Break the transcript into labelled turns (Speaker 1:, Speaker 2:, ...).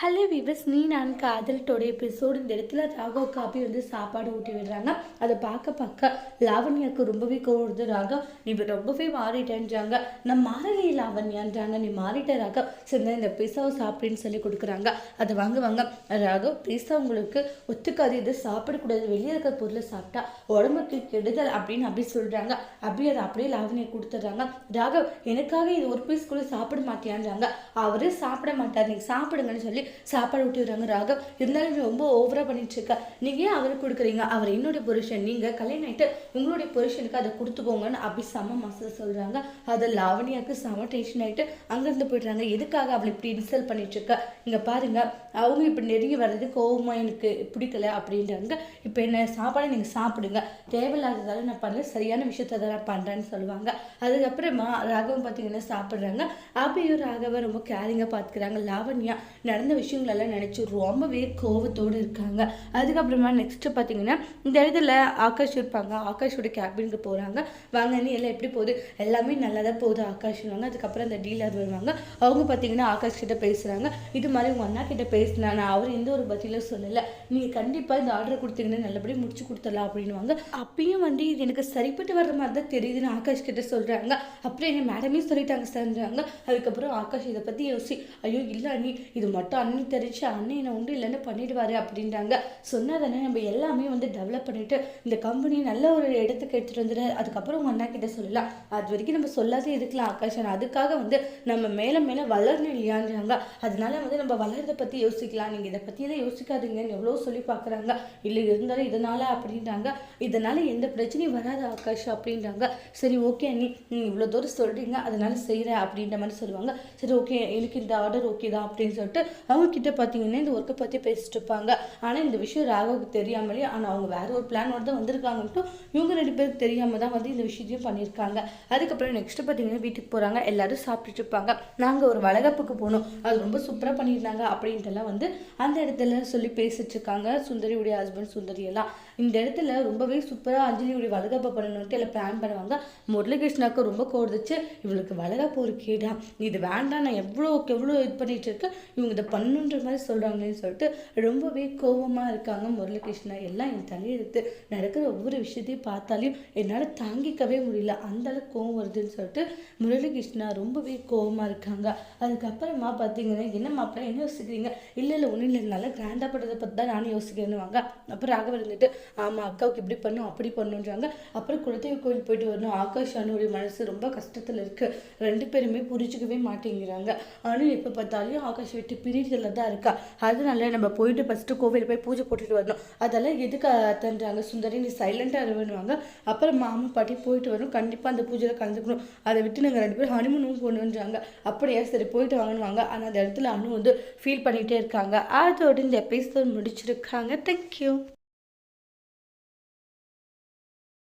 Speaker 1: Hello விவஸ் நீ நான் காதல்ட்டோட episode இந்த இடத்துல ராகவ் காப்பி வந்து சாப்பாடு ஊட்டி விடுறாங்க. அதை பார்க்க பார்க்க லாவண்யாவுக்கு ரொம்பவே கோடுது ராகவ் நீ ரொம்பவே மாறிட்டேன்றாங்க. நான் மாறலையே லாவண்யான்றாங்க நீ மாறிட்ட ராகவ். சரி இந்த பீஸாவை சாப்பிடுன்னு சொல்லி கொடுக்குறாங்க. அதை வாங்குவாங்க ராகவ் பீஸா உங்களுக்கு ஒத்துக்காது. இது சாப்பிடக்கூடாது வெளியே இருக்கிற பொருளை சாப்பிட்டா உடம்புக்கு கெடுதல் அப்படின்னு அப்படி சொல்கிறாங்க அப்படி அதை அப்படியே லாவண்யா கொடுத்துட்றாங்க. ராகவ் எனக்காக இது ஒரு பீஸ் கூட சாப்பிட மாட்டியான்றாங்க. அவரே சாப்பிட மாட்டார். நீங்கள் சாப்பிடுங்கன்னு சொல்லி சாப்பாடு விட்டுறாங்க ராகவ் இருந்தாலும் ரொம்ப ஓவரா பண்ணிட்டு இருக்கா நீங்க ஏன் அவருக்கு கொடுக்குறீங்க? அவர் என்னுடைய புருஷன். நீங்க கல்யாணம் ஆயிட்டு உங்களுடைய புருஷனுக்கு அதை கொடுத்துக்கோங்கன்னு அப்படி சம மாசம் சொல்றாங்க. அதை லாவணியாக்கு சம டென்ஷன் ஆயிட்டு அங்கிருந்து போயிடுறாங்க. எதுக்காக அவளை இப்படி இன்சல்ட் பண்ணிட்டு இருக்க இங்க பாருங்க அவங்க இப்படி நெருங்கி வர்றது கோவமா எனக்கு பிடிக்கல அப்படின்றாங்க. இப்போ என்ன சாப்பாடை நீங்க சாப்பிடுங்க. தேவையில்லாததால நான் பண்ணல சரியான விஷயத்த தான் நான் பண்றேன்னு சொல்லுவாங்க. அதுக்கப்புறமா ராகவன் பார்த்தீங்கன்னா சாப்பிட்றாங்க. அப்படியும் ராகவ ரொம்ப கேரிங்காக பார்த்துக்கிறாங்க லாவண்யா நடந்த விஷயங்களெல்லாம் நினச்சி ரொம்பவே கோவத்தோடு இருக்காங்க. அதுக்கப்புறமா நெக்ஸ்ட்டு பார்த்தீங்கன்னா இந்த இடத்துல ஆகாஷ் இருப்பாங்க. ஆகாஷோட கேபினுக்கு போகிறாங்க வாங்க நீ எல்லாம் எப்படி போகுது? எல்லாமே நல்லா தான் போகுது வாங்க. அதுக்கப்புறம் அந்த டீலர் வருவாங்க. அவங்க பார்த்தீங்கன்னா ஆகாஷ் கிட்ட பேசுகிறாங்க இது மாதிரி உங்கள் அண்ணா கிட்ட பேசினா நான் அவர் எந்த ஒரு பதிலும் சொல்லலை. நீங்கள் கண்டிப்பாக இந்த ஆர்டர் கொடுத்தீங்கன்னா நல்லபடியாக முடிச்சு கொடுத்துடலாம் அப்படின்வாங்க அப்பயும் வந்து இது எனக்கு சரிப்பட்டு வர்ற மாதிரி தான் தெரியுதுன்னு ஆகாஷ் கிட்ட சொல்கிறாங்க அப்புறம் என்ன மேடமே சொல்லிட்டாங்க சார்ன்றாங்க. அதுக்கப்புறம் ஆகாஷ் இதை பற்றி யோசி ஐயோ இல்லை நீ இது மட்டும் அண்ணி தெரிஞ்சு அண்ணன் என்ன உண்டு இல்லைன்னு பண்ணிடுவாரு அப்படின்றாங்க. சொன்னால் தானே நம்ம எல்லாமே வந்து டெவலப் பண்ணிட்டு இந்த கம்பெனி நல்ல ஒரு இடத்துக்கு எடுத்துகிட்டு வந்துடு அதுக்கப்புறம் உங்கள் அண்ணா கிட்ட சொல்லலாம். அது வரைக்கும் நம்ம சொல்லாதே இருக்கலாம் ஆகாஷன் அதுக்காக வந்து நம்ம மேலே மேலே வளரணும் இல்லையான்றாங்க. அதனால வந்து நம்ம வளர்றதை பற்றி யோசிக்கலாம். நீங்கள் இதை பற்றி தான் யோசிக்காதீங்கன்னு எவ்வளோ சொல்லி பார்க்குறாங்க. இல்லை இருந்தாலும் இதனால் அப்படின்றாங்க. இதனால் எந்த பிரச்சனையும் வராது ஆகாஷ் அப்படின்றாங்க. சரி ஓகே நீ நீ இவ்வளோ தூரம் சொல்கிறீங்க அதனால செய்கிறேன் அப்படின்ற மாதிரி சொல்லுவாங்க. சரி ஓகே எனக்கு இந்த ஆர்டர் ஓகே தான் அப்படின்னு சொல்லிட்டு அவங்க கிட்ட பார்த்தீங்கன்னா இந்த ஒர்க்கை பற்றி பேசிட்டு இருப்பாங்க. ஆனால் இந்த விஷயம் ராகவுக்கு தெரியாமலே ஆனால் அவங்க வேற ஒரு பிளானோட தான் வந்திருக்காங்கன்ட்டு இவங்க ரெண்டு பேருக்கு தெரியாமல் தான் வந்து இந்த விஷயத்தையும் பண்ணியிருக்காங்க. அதுக்கப்புறம் நெக்ஸ்ட் பார்த்தீங்கன்னா வீட்டுக்கு போகிறாங்க எல்லாரும் சாப்பிட்டுட்டு இருப்பாங்க. நாங்கள் ஒரு வளகப்புக்கு போனோம். அது ரொம்ப சூப்பராக பண்ணியிருந்தாங்க அப்படின்ட்டுலாம் வந்து அந்த இடத்துல சொல்லி பேசிட்டு இருக்காங்க. சுந்தரியுடைய ஹஸ்பண்ட் சுந்தரி எல்லாம் இந்த இடத்துல ரொம்பவே சூப்பராக அஞ்சலியுடைய வளகப்பை பண்ணணுன்ட்டு எல்லாம் பிளான் பண்ணுவாங்க. முரளிகிருஷ்ணாவுக்கு ரொம்ப கோர்ந்துச்சு இவளுக்கு வளகப்பு ஒரு கேடா. இது வேண்டாம். நான் எவ்வளோக்கு எவ்வளோ இது பண்ணிட்டு இருக்கேன். இவங்க இதை பண்ணுன்ற மாதிரி சொல்கிறாங்களேன்னு சொல்லிட்டு ரொம்பவே கோபமாக இருக்காங்க முரளிகிருஷ்ணா. எல்லாம் என் தலையெடுத்து நடக்கிற ஒவ்வொரு விஷயத்தையும் பார்த்தாலையும் என்னால் தாங்கிக்கவே முடியல. அந்தளவுக்கு கோவம் வருதுன்னு சொல்லிட்டு முரளிகிருஷ்ணா ரொம்பவே கோபமாக இருக்காங்க. அதுக்கப்புறமா பார்த்தீங்கன்னா என்ன மாப்பிள்ள என்ன யோசிக்கிறீங்க? இல்லை இல்லை ஒன்றும் இல்லை. நல்லா கிராண்டாக படுறதை பற்றி தான் நானும் யோசிக்கிறேன்னு வாங்க. அப்புறம் ராகவ இருந்துட்டு ஆமாம் அக்காவுக்கு இப்படி பண்ணும் அப்படி பண்ணுன்றாங்க அப்புறம் குலதெய்வ கோயில் போயிட்டு வரணும். ஆகாஷ் அனுடைய மனசு ரொம்ப கஷ்டத்தில் இருக்குது ரெண்டு பேருமே புரிஞ்சுக்கவே மாட்டேங்கிறாங்க. ஆனால் எப்போ பார்த்தாலும் ஆகாஷ் விட்டு பிரிவுகளில் தான் இருக்கா. அதனால நம்ம போயிட்டு ஃபஸ்ட்டு கோவில் போய் பூஜை போட்டுட்டு வரணும். அதெல்லாம் எதுக்கு தன்றாங்க சுந்தரி நீ சைலண்ட்டாக இருவேன்னுவாங்க. அப்புறம் மாமா பாட்டி போயிட்டு வரணும். கண்டிப்பாக அந்த பூஜையில் கலந்துக்கணும். அதை விட்டு நாங்கள் ரெண்டு பேரும் ஹனிமூனும் போகணுன்றாங்க அப்படியே? சரி போயிட்டு வாங்கணுவாங்க ஆனால் அந்த இடத்துல அனு வந்து ஃபீல் பண்ணிகிட்டே இருக்காங்க. அதோடு இந்த எபிசோட் முடிச்சிருக்காங்க. தேங்க்யூ